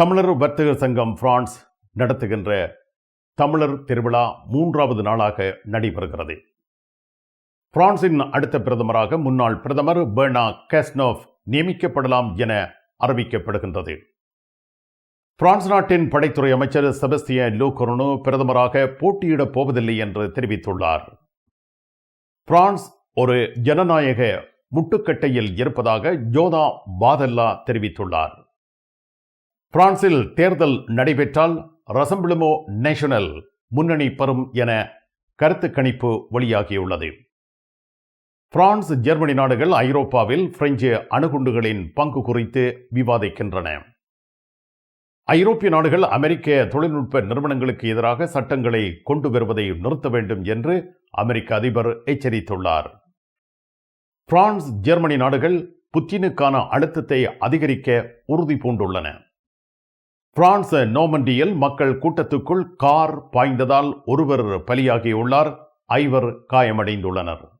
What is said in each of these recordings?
தமிழர் வர்த்தக சங்கம் பிரான்ஸ் நடத்துகின்ற தமிழர் திருவிழா மூன்றாவது நாளாக நடைபெறுகிறது. பிரான்சின் அடுத்த பிரதமராக முன்னாள் பிரதமர் பெர்னா கேஸ்னோஃப் நியமிக்கப்படலாம் என அறிவிக்கப்படுகின்றது. பிரான்ஸ் நாட்டின் படைத்துறை அமைச்சர் செபஸ்தியன் லூ பிரதமராக போட்டியிடப் போவதில்லை என்று தெரிவித்துள்ளார். பிரான்ஸ் ஒரு ஜனநாயக முட்டுக்கட்டையில் இருப்பதாக ஜோதா பாதல்லா தெரிவித்துள்ளார். பிரான்சில் தேர்தல் நடைபெற்றால் ரசம்பிளுமோ நேஷனல் முன்னணி பெறும் என கருத்து கணிப்பு வெளியாகியுள்ளது. பிரான்ஸ் ஜெர்மனி நாடுகள் ஐரோப்பாவில் பிரெஞ்சு அணுகுண்டுகளின் பங்கு குறித்து விவாதிக்கின்றன. ஐரோப்பிய நாடுகள் அமெரிக்க தொழில்நுட்ப நிறுவனங்களுக்கு எதிராக சட்டங்களை கொண்டு வருவதை நிறுத்த வேண்டும் என்று அமெரிக்க அதிபர் எச்சரித்துள்ளார். பிரான்ஸ் ஜெர்மனி நாடுகள் புத்தினுக்கான அழுத்தத்தை அதிகரிக்க உறுதி பூண்டுள்ளன. பிரான்ஸ் நோமண்டியில் மக்கள் கூட்டத்துக்குள் கார் பாய்ந்ததால் ஒருவர் பலியாகியுள்ளார். ஐவர் காயமடைந்துள்ளனர்.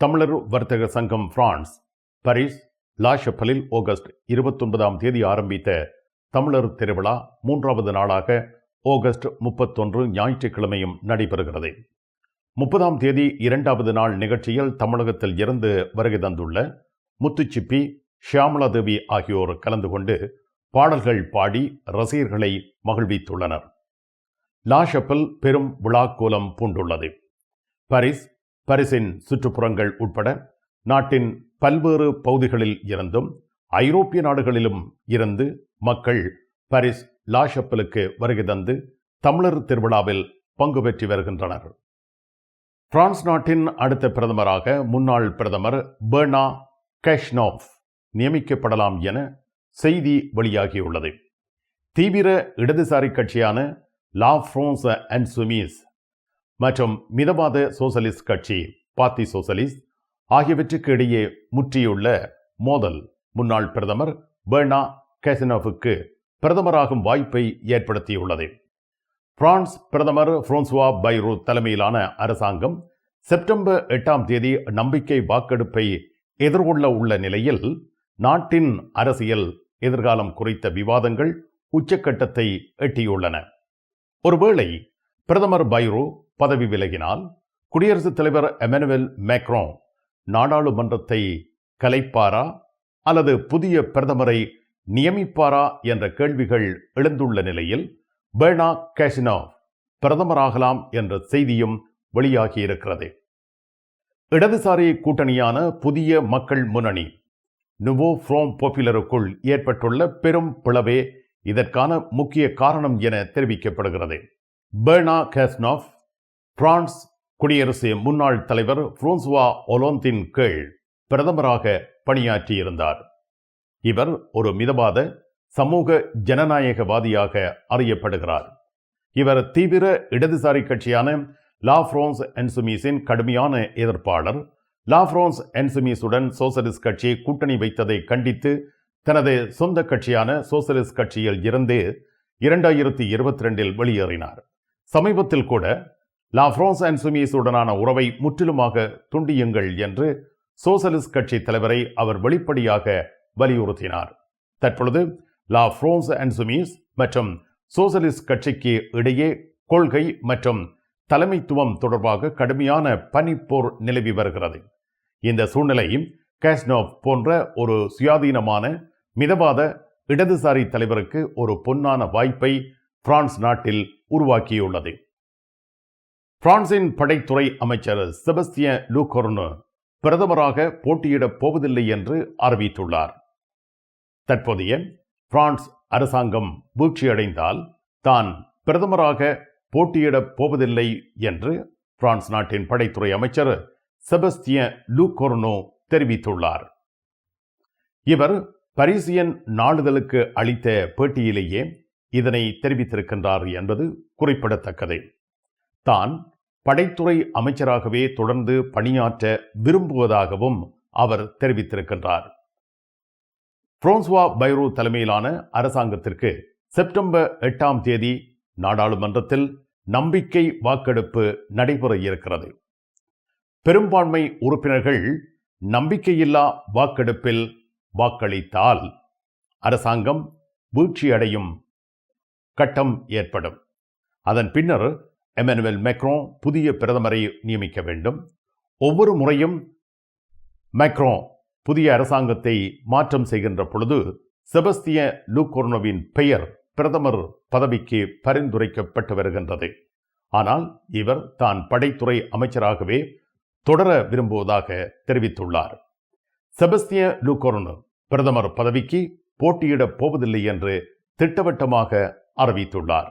தமிழர் வர்த்தக சங்கம் பிரான்ஸ் பாரிஸ் லாஷப்பலில் ஆகஸ்ட் இருபத்தொன்பதாம் தேதி ஆரம்பித்த தமிழர் திருவிழா மூன்றாவது நாளாக ஆகஸ்ட் முப்பத்தொன்று ஞாயிற்றுக்கிழமையும் நடைபெறுகிறது. முப்பதாம் தேதி இரண்டாவது நாள் நிகழ்ச்சியில் தமிழகத்தில் இருந்து வருகை தந்துள்ள முத்துச்சிப்பி ஷியாமலா தேவி ஆகியோர் கலந்து கொண்டு பாடல்கள் பாடி ரசிகர்களை மகிழ்வித்துள்ளனர். லாஷப்பல் பெரும் பெரும் விழாக்கோலம் பூண்டுள்ளது. பாரிஸ் பரிசின் சுற்றுப்புறங்கள் உட்பட நாட்டின் பல்வேறு பகுதிகளில் இருந்தும் ஐரோப்பிய நாடுகளிலும் இருந்து மக்கள் பாரிஸ் லாஷப்பலுக்கு வருகை தந்து தமிழர் திருவிழாவில் பங்கு பெற்று வருகின்றனர். பிரான்ஸ் நாட்டின் அடுத்த பிரதமராக முன்னாள் பிரதமர் பெர்னா கஷ்னோஃப் நியமிக்கப்படலாம் என செய்தி வெளியாகியுள்ளது. தீவிர இடதுசாரி கட்சியான லா ஃப்ரோன்ஸ் அண்ட் சுமீஸ் மற்றும் மிதவாத சோசலிஸ்ட் கட்சி பாத்தி சோசலிஸ்ட் ஆகியவற்றுக்கு இடையே முற்றியுள்ள மோதல். முன்னாள் பிரதமர் பெர்னா கேசினோவுக்கு பிரதமராகும் வாய்ப்பை ஏற்படுத்தியுள்ளது. பிரான்ஸ் பிரதமர் பிரான்சுவா பைரோ தலைமையிலான அரசாங்கம் செப்டம்பர் எட்டாம் தேதி நம்பிக்கை வாக்கெடுப்பை எதிர்கொள்ள உள்ள நிலையில் நாட்டின் அரசியல் எதிர்காலம் குறித்த விவாதங்கள் உச்சக்கட்டத்தை எட்டியுள்ளன. ஒருவேளை பிரதமர் பைரோ பதவி விலகினால் குடியரசுத் தலைவர் எமனுவல் மேக்ரோ நாடாளுமன்றத்தை கலைப்பாரா அல்லது புதிய பிரதமரை நியமிப்பாரா என்ற கேள்விகள் எழுந்துள்ள நிலையில் பெர்னா கேசினோவ் பிரதமராகலாம் என்ற செய்தியும் வெளியாகியிருக்கிறது. இடதுசாரி கூட்டணியான புதிய மக்கள் முன்னணி நுவோ ஃப்ரோம் போப்புலருக்குள் ஏற்பட்டுள்ள பெரும் பிளவே இதற்கான முக்கிய காரணம் என தெரிவிக்கப்படுகிறது. பெர்னா கேஸ்னாஃப் பிரான்ஸ் குடியரசு முன்னாள் தலைவர் புரோன்சுவா ஒலோந்தின் கீழ் பிரதமராக பணியாற்றியிருந்தார். இவர் ஒரு மிதவாத சமூக ஜனநாயகவாதியாக அறியப்படுகிறார். இவர் தீவிர இடதுசாரி கட்சியான லா ஃப்ரோன்ஸ் என்சுமீஸின் கடுமையான எதிர்ப்பாளர். லா ஃப்ரோன்ஸ் என்சுமீஸுடன் சோசலிஸ்ட் கட்சி கூட்டணி வைத்ததை கண்டித்து தனது சொந்த கட்சியான சோசலிஸ்ட் கட்சியில் இருந்து இரண்டாயிரத்தி இருபத்தி ரெண்டில் வெளியேறினார். சமீபத்தில் கூட லா ஃப்ரான்ஸ் உடனான உறவை முற்றிலுமாக துண்டியுங்கள் என்று சோசலிஸ்ட் கட்சி தலைவரை அவர் வெளிப்படையாக வலியுறுத்தினார். தற்பொழுது லா ஃப்ரான்ஸ் அன்சுமீஸ் மற்றும் சோசலிஸ்ட் கட்சிக்கு இடையே கொள்கை மற்றும் தலைமைத்துவம் தொடர்பாக கடுமையான பனிப்போர் நிலவி வருகிறது. இந்த சூழ்நிலை கேஸ்னோவ் போன்ற ஒரு சுயாதீனமான மிதவாத இடதுசாரி தலைவருக்கு ஒரு பொன்னான வாய்ப்பை பிரான்ஸ் நாட்டில் உருவாக்கியுள்ளது. பிரான்சின் படைத்துறை அமைச்சர் செபஸ்திய லூகொர்னு பிரதமராக போட்டியிடப் போவதில்லை என்று அறிவித்துள்ளார். தற்போதைய பிரான்ஸ் அரசாங்கம் வீழ்ச்சியடைந்தால் தான் பிரதமராக போட்டியிடப் போவதில்லை என்று பிரான்ஸ் நாட்டின் படைத்துறை அமைச்சர் செபஸ்திய லூகொர்னோ தெரிவித்துள்ளார். இவர் பரிசியன் நாளிதழுக்கு அளித்த பேட்டியிலேயே இதனை தெரிவித்திருக்கின்றார் என்பது குறிப்பிடத்தக்கது. தான் படைத்துறை அமைச்சராகவே தொடர்ந்து பணியாற்ற விரும்புவதாகவும் அவர் தெரிவித்திருக்கின்றார். புரோன்ஸ்வா பைரோ தலைமையிலான அரசாங்கத்திற்கு செப்டம்பர் எட்டாம் தேதி நாடாளுமன்றத்தில் நம்பிக்கை வாக்கெடுப்பு நடைபெற இருக்கிறது. பெரும்பான்மை உறுப்பினர்கள் நம்பிக்கையில்லா வாக்கெடுப்பில் வாக்களித்தால் அரசாங்கம் வீழ்ச்சியடையும் கட்டம் ஏற்படும். அதன் பின்னர் எமனுவல் மேக்ரோ புதிய பிரதமரை நியமிக்க வேண்டும். ஒவ்வொரு முறையும் மேக்ரோ புதிய அரசாங்கத்தை மாற்றம் செய்கின்ற பொழுது செபஸ்திய லூகோர்னோவின் பெயர் பிரதமர் பதவிக்கு பரிந்துரைக்கப்பட்டு வருகின்றது. ஆனால் இவர் தான் படைத்துறை அமைச்சராகவே தொடர விரும்புவதாக தெரிவித்துள்ளார். செபஸ்திய லூகோர்னோ பிரதமர் பதவிக்கு போட்டியிடப் போவதில்லை என்று திட்டவட்டமாக அறிவித்துள்ளார்.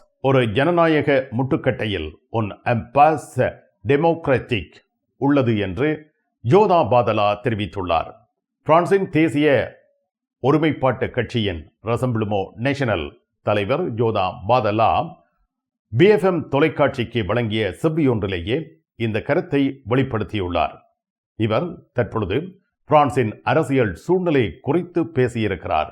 ஒரு ஜனநாயக முட்டுக்கட்டையில் ஒன் அம்பாஸ் டெமோக்ராட்டிக் உள்ளது என்று ஜோதா பாதலா தெரிவித்துள்ளார். பிரான்சின் தேசிய ஒருமைப்பாட்டு கட்சியின் ரசம்பிளுமோ நேஷனல் தலைவர் ஜோதா பாதலா பிஎஃப்எம் தொலைக்காட்சிக்கு வழங்கிய செவ்வியொன்றிலேயே இந்த கருத்தை வெளிப்படுத்தியுள்ளார். இவர் தற்பொழுது பிரான்சின் அரசியல் சூழ்நிலை குறித்து பேசியிருக்கிறார்.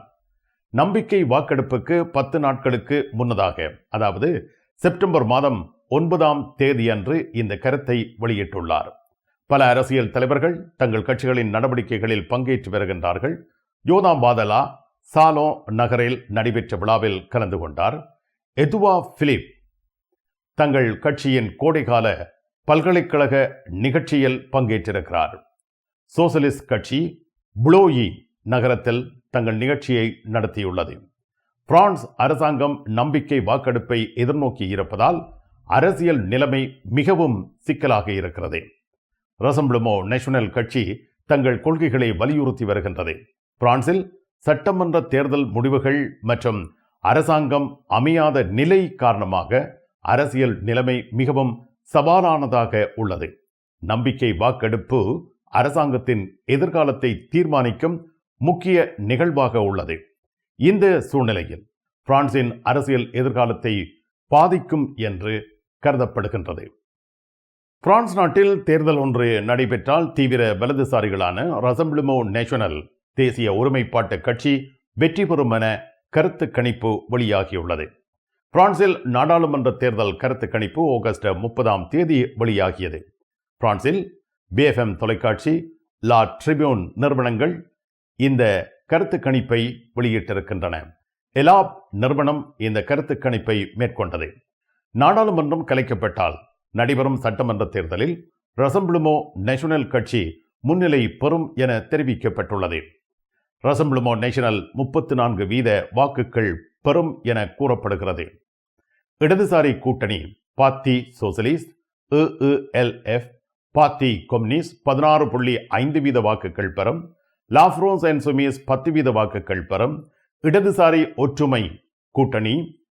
நம்பிக்கை வாக்கெடுப்புக்கு பத்து நாட்களுக்கு முன்னதாக அதாவது செப்டம்பர் மாதம் ஒன்பதாம் தேதியன்று இந்த கருத்தை வெளியிட்டுள்ளார். பல அரசியல் தலைவர்கள் தங்கள் கட்சிகளின் நடவடிக்கைகளில் பங்கேற்று வருகின்றார்கள். யோதாம் பாதலா சாலோ நகரில் நடைபெற்ற விழாவில் கலந்து கொண்டார். எதுவா பிலிப் தங்கள் கட்சியின் கோடைகால பல்கலைக்கழக நிகழ்ச்சியில் பங்கேற்றிருக்கிறார். சோசலிஸ்ட் கட்சி புளோயி நகரத்தில் தங்கள் நிகழ்ச்சியை நடத்தியுள்ளது. பிரான்ஸ் அரசாங்கம் நம்பிக்கை வாக்கெடுப்பை எதிர்நோக்கி இருப்பதால் அரசியல் நிலைமை மிகவும் சிக்கலாக இருக்கிறது. ரசம்பிளுமோ நேஷனல் கட்சி தங்கள் கொள்கைகளை வலியுறுத்தி வருகின்றது. பிரான்சில் சட்டமன்ற தேர்தல் முடிவுகள் மற்றும் அரசாங்கம் அமையாத நிலை காரணமாக அரசியல் நிலைமை மிகவும் சவாலானதாக உள்ளது. நம்பிக்கை வாக்கெடுப்பு அரசாங்கத்தின் எதிர்காலத்தை தீர்மானிக்கும் முக்கிய நிகழ்வாக உள்ளது. இந்த சூழ்நிலையில் பிரான்சின் அரசியல் எதிர்காலத்தை பாதிக்கும் என்று கருதப்படுகின்றது. பிரான்ஸ் நாட்டில் தேர்தல் ஒன்று நடைபெற்றால் தீவிர வலதுசாரிகளான ரசம்பிளுமோ நேஷனல் தேசிய ஒருமைப்பாட்டு கட்சி வெற்றி பெறும் என கருத்து கணிப்பு வெளியாகியுள்ளது. பிரான்சில் நாடாளுமன்ற தேர்தல் கருத்து கணிப்பு ஆகஸ்ட் முப்பதாம் தேதி வெளியாகியது. பிரான்சில் பிஎஃப்எம் தொலைக்காட்சி லா ட்ரிபியூன் நிறுவனங்கள் இந்த கருத்து கணிப்பை வெளியிட்டிருக்கின்றன. எலாப் நிறுவனம் இந்த கருத்து கணிப்பை மேற்கொண்டது. நாடாளுமன்றம் கலைக்கப்பட்டால் நடைபெறும் சட்டமன்ற தேர்தலில் ரசம்பிளுமோ நேஷனல் கட்சி முன்னிலை பெறும் என தெரிவிக்கப்பட்டுள்ளது. ரசம்பிளுமோ நேஷனல் முப்பத்தி நான்கு வீத வாக்குகள் பெறும் என கூறப்படுகிறது. இடதுசாரி கூட்டணி பாத்தி சோசலிஸ்ட் எஃப் பாத்தி கொம்யூனிஸ்ட் பதினாறு புள்ளி ஐந்து வீத வாக்குகள் பெறும் லாஃப்ரோன்ஸ் அண்ட் சுமியஸ் பத்து வீத வாக்குகள் பெறும். இடதுசாரி ஒற்றுமை கூட்டணி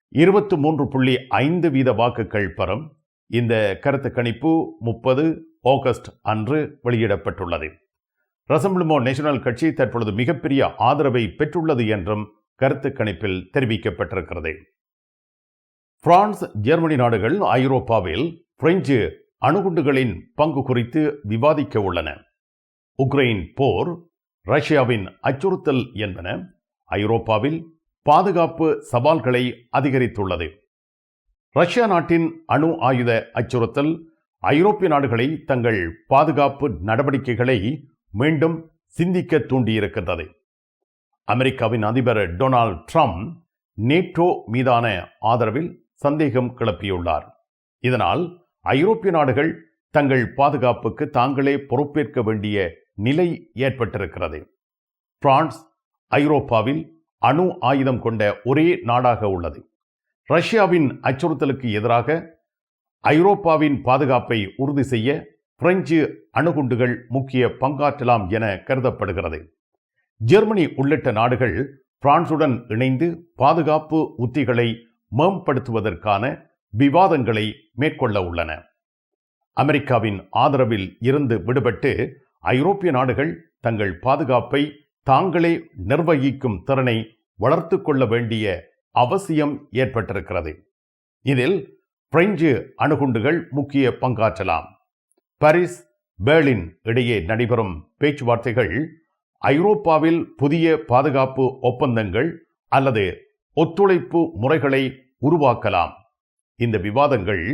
இருபத்து மூன்று புள்ளி ஐந்து வீத வாக்குகள் பெறும். இந்த கருத்து கணிப்பு முப்பது ஆகஸ்ட் அன்று வெளியிடப்பட்டுள்ளது. ரசம்பிளுமோ நேஷனல் கட்சி தற்பொழுது மிகப்பெரிய ஆதரவை பெற்றுள்ளது என்றும் கருத்து கணிப்பில் தெரிவிக்கப்பட்டிருக்கிறது. பிரான்ஸ் ஜெர்மனி நாடுகள் ஐரோப்பாவில் பிரெஞ்சு அணுகுண்டுகளின் பங்கு குறித்து விவாதிக்க உள்ளன. உக்ரைன் போர் ரஷ்யாவின் அச்சுறுத்தல் என்பன ஐரோப்பாவில் பாதுகாப்பு சவால்களை அதிகரித்துள்ளது. ரஷ்யா நாட்டின் அணு ஆயுத அச்சுறுத்தல் ஐரோப்பிய நாடுகளை தங்கள் பாதுகாப்பு நடவடிக்கைகளை மீண்டும் சிந்திக்க தூண்டியிருக்கின்றது. அமெரிக்காவின் அதிபர் டொனால்ட் ட்ரம்ப் நேட்டோ மீதான ஆதரவில் சந்தேகம் கிளப்பியுள்ளார். இதனால் ஐரோப்பிய நாடுகள் தங்கள் பாதுகாப்புக்கு தாங்களே பொறுப்பேற்க வேண்டிய நிலை ஏற்பட்டிருக்கிறது. பிரான்ஸ் ஐரோப்பாவில் அணு ஆயுதம் கொண்ட ஒரே நாடாக உள்ளது. ரஷ்யாவின் அச்சுறுத்தலுக்கு எதிராக ஐரோப்பாவின் பாதுகாப்பை உறுதி செய்ய பிரெஞ்சு அணுகுண்டுகள் முக்கிய பங்காற்றலாம் என கருதப்படுகிறது. ஜெர்மனி உள்ளிட்ட நாடுகள் பிரான்சுடன் இணைந்து பாதுகாப்பு உத்திகளை மேம்படுத்துவதற்கான விவாதங்களை மேற்கொள்ள உள்ளன. அமெரிக்காவின் ஆதரவில் இருந்து விடுபட்டு ஐரோப்பிய நாடுகள் தங்கள் பாதுகாப்பை தாங்களே நிர்வகிக்கும் திறனை வளர்த்து கொள்ள வேண்டிய அவசியம் ஏற்பட்டிருக்கிறது. இதில் பிரெஞ்சு அணுகுண்டுகள் முக்கிய பங்காற்றலாம். பாரிஸ் பேர்லின் இடையே நடைபெறும் பேச்சுவார்த்தைகள் ஐரோப்பாவில் புதிய பாதுகாப்பு ஒப்பந்தங்கள் அல்லது ஒத்துழைப்பு முறைகளை உருவாக்கலாம். இந்த விவாதங்கள்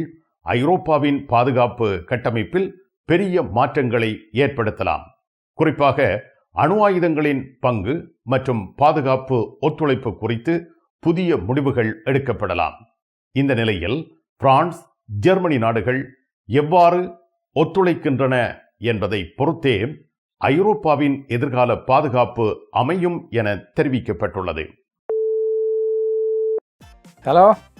ஐரோப்பாவின் பாதுகாப்பு கட்டமைப்பில் பெரிய மாற்றங்களை ஏற்படுத்தலாம். குறிப்பாக அணு ஆயுதங்களின் பங்கு மற்றும் பாதுகாப்பு ஒத்துழைப்பு குறித்து புதிய முடிவுகள் எடுக்கப்படலாம். இந்த நிலையில் பிரான்ஸ் ஜெர்மனி நாடுகள் எவ்வாறு ஒத்துழைக்கின்றன என்பதை பொறுத்தே ஐரோப்பாவின் எதிர்கால பாதுகாப்பு அமையும் என தெரிவிக்கப்பட்டுள்ளது. ஹலோ?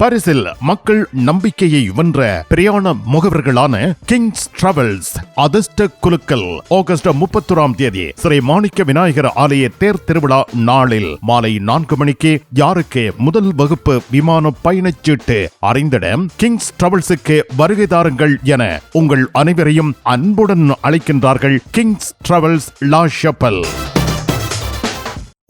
பரிசில் மக்கள் நம்பிக்கையை வென்ற பிரியாண முகவர்களான கிங்ஸ் டிராவல்ஸ் அதிர்ஷ்ட குலுக்கல் ஆகஸ்ட் முப்பத்தொராம் தேதி ஸ்ரீ மாணிக்க விநாயகர் ஆலய தேர் திருவிழா நாளில் மாலை நான்கு மணிக்கு யாருக்கு முதல் வகுப்பு விமான பயணச்சீட்டு அறிந்திட கிங்ஸ் டிராவல்ஸுக்கு வருகை தாருங்கள் என உங்கள் அனைவரையும் அன்புடன் அழைக்கின்றார்கள் கிங்ஸ் டிராவல்ஸ் லா ஷப்பல்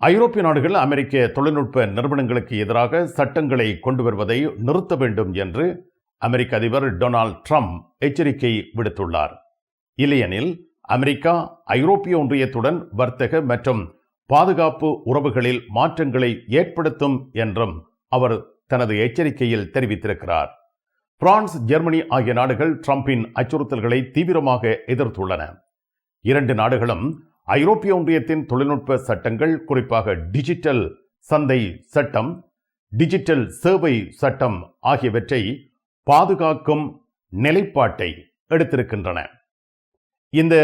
ஐரோப்பிய நாடுகள் அமெரிக்க தொழில்நுட்ப நிறுவனங்களுக்கு எதிராக சட்டங்களை கொண்டு வருவதை நிறுத்த வேண்டும் என்று அமெரிக்க அதிபர் டொனால்ட் ட்ரம்ப் எச்சரிக்கை விடுத்துள்ளார். இல்லையெனில் அமெரிக்கா ஐரோப்பிய ஒன்றியத்துடன் வர்த்தக மற்றும் பாதுகாப்பு உறவுகளில் மாற்றங்களை ஏற்படுத்தும் என்றும் அவர் தனது எச்சரிக்கையில் தெரிவித்திருக்கிறார். பிரான்ஸ் ஜெர்மனி ஆகிய நாடுகள் ட்ரம்பின் அச்சுறுத்தல்களை தீவிரமாக எதிர்த்துள்ளன. இரண்டு நாடுகளும் ஐரோப்பிய ஒன்றியத்தின் தொழில்நுட்ப சட்டங்கள் குறிப்பாக டிஜிட்டல் சந்தை சட்டம் டிஜிட்டல் சேவை சட்டம் ஆகியவற்றை பாதுகாக்கும் நிலைப்பாட்டை எடுத்திருக்கின்றன. இந்த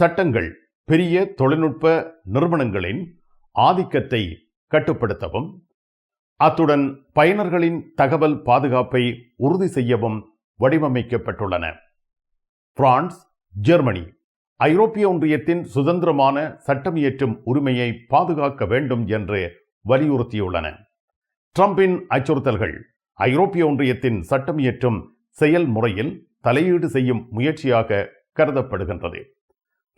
சட்டங்கள் பெரிய தொழில்நுட்ப நிறுவனங்களின் ஆதிக்கத்தை கட்டுப்படுத்தவும் அத்துடன் பயனர்களின் தகவல் பாதுகாப்பை உறுதி செய்யவும் வடிவமைக்கப்பட்டுள்ளன. பிரான்ஸ் ஜெர்மனி ஐரோப்பிய ஒன்றியத்தின் சுதந்திரமான சட்டம் இயற்றும் உரிமையை பாதுகாக்க வேண்டும் என்று வலியுறுத்தியுள்ளன. ட்ரம்பின் அச்சுறுத்தல்கள் ஐரோப்பிய ஒன்றியத்தின் சட்டம் இயற்றும் செயல்முறையில் தலையீடு செய்யும் முயற்சியாக கருதப்படுகின்றது.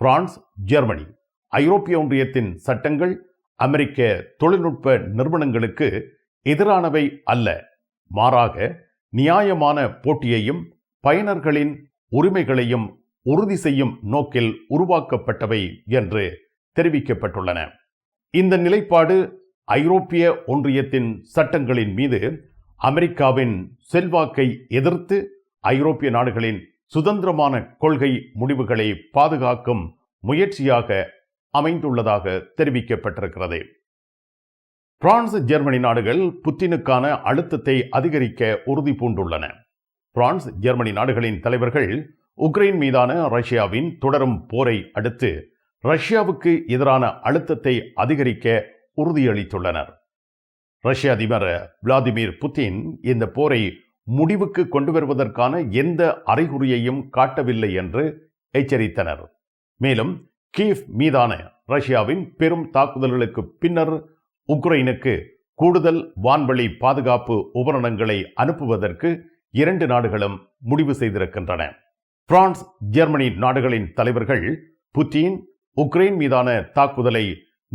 பிரான்ஸ் ஜெர்மனி ஐரோப்பிய ஒன்றியத்தின் சட்டங்கள் அமெரிக்க தொழில்நுட்ப நிறுவனங்களுக்கு எதிரானவை அல்ல. மாறாக நியாயமான போட்டியையும் பயனர்களின் உரிமைகளையும் உறுதி செய்யும் நோக்கில் உருவாக்கப்பட்டவை என்று தெரிவிக்கப்பட்டுள்ளன. இந்த நிலைப்பாடு ஐரோப்பிய ஒன்றியத்தின் சட்டங்களின் மீது அமெரிக்காவின் செல்வாக்கை எதிர்த்து ஐரோப்பிய நாடுகளின் சுதந்திரமான கொள்கை முடிவுகளை பாதுகாக்கும் முயற்சியாக அமைந்துள்ளதாக தெரிவிக்கப்பட்டிருக்கிறது. பிரான்ஸ் ஜெர்மனி நாடுகள் புத்தினுக்கான அழுத்தத்தை அதிகரிக்க உறுதி பூண்டுள்ளன பிரான்ஸ் ஜெர்மனி நாடுகளின் தலைவர்கள் உக்ரைன் மீதான ரஷ்யாவின் தொடரும் போரை அடுத்து ரஷ்யாவுக்கு எதிரான அழுத்தத்தை அதிகரிக்க உறுதியளித்துள்ளனர். ரஷ்ய அதிபர் விளாடிமிர் புட்டின் இந்த போரை முடிவுக்கு கொண்டு வருவதற்கான எந்த அறிகுறியையும் காட்டவில்லை என்று எச்சரித்தனர். மேலும் கீவ் மீதான ரஷ்யாவின் பெரும் தாக்குதல்களுக்கு பின்னர் உக்ரைனுக்கு கூடுதல் வான்வழி பாதுகாப்பு உபகரணங்களை அனுப்புவதற்கு இரண்டு நாடுகளும் முடிவு செய்திருக்கின்றன. பிரான்ஸ் ஜெர்மனி நாடுகளின் தலைவர்கள் புட்டின் உக்ரைன் மீதான தாக்குதலை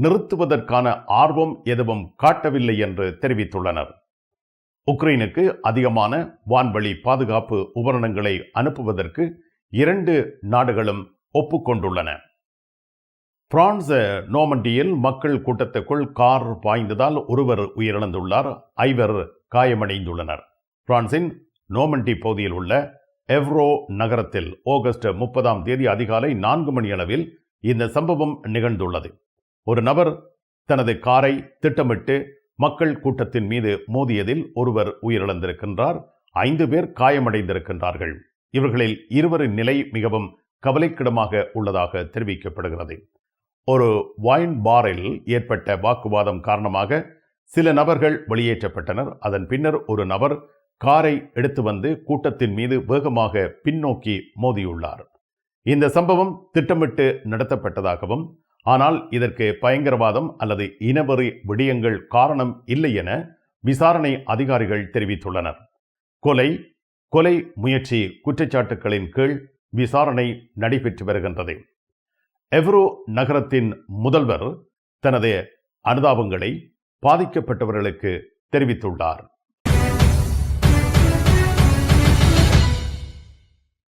நிறுத்துவதற்கான ஆர்வம் எதுவும் காட்டவில்லை என்று தெரிவித்துள்ளனர். உக்ரைனுக்கு அதிகமான வான்வழி பாதுகாப்பு உபகரணங்களை அனுப்புவதற்கு இரண்டு நாடுகளும் ஒப்புக்கொண்டுள்ளன. பிரான்ஸ் நோமண்டியில் மக்கள் கூட்டத்துக்குள் கார் பாய்ந்ததால் ஒருவர் உயிரிழந்துள்ளார் ஐவர் காயமடைந்துள்ளனர். பிரான்சின் நோமண்டி பகுதியில் உள்ள எவ்ரோ நகரத்தில் ஆகஸ்ட் முப்பதாம் தேதி அதிகாலை நான்கு மணி அளவில் இந்த சம்பவம் நிகழ்ந்துள்ளது. ஒரு நபர் தனது காரை திட்டமிட்டு மக்கள் கூட்டத்தின் மீது மோதியதில் ஒருவர் உயிரிழந்திருக்கின்றார் ஐந்து பேர் காயமடைந்திருக்கின்றார்கள். இவர்களில் இருவரின் நிலை மிகவும் கவலைக்கிடமாக உள்ளதாக தெரிவிக்கப்படுகிறது. ஒரு வைன் பாரில் ஏற்பட்ட வாக்குவாதம் காரணமாக சில நபர்கள் வெளியேற்றப்பட்டனர். அதன் பின்னர் ஒரு நபர் காரை எடுத்து வந்து கூட்டத்தின் மீது வேகமாக பின்னோக்கி மோதியுள்ளார். இந்த சம்பவம் திட்டமிட்டு நடத்தப்பட்டதாகவும் ஆனால் இதற்கு பயங்கரவாதம் அல்லது இனவெறி விடயங்கள் காரணம் இல்லை என விசாரணை அதிகாரிகள் தெரிவித்துள்ளனர். கொலை கொலை முயற்சி குற்றச்சாட்டுகளின் கீழ் விசாரணை நடைபெற்று வருகின்றது. எவ்ரோ நகரத்தின் முதல்வர் தனது அனுதாபங்களை பாதிக்கப்பட்டவர்களுக்கு தெரிவித்துள்ளார்.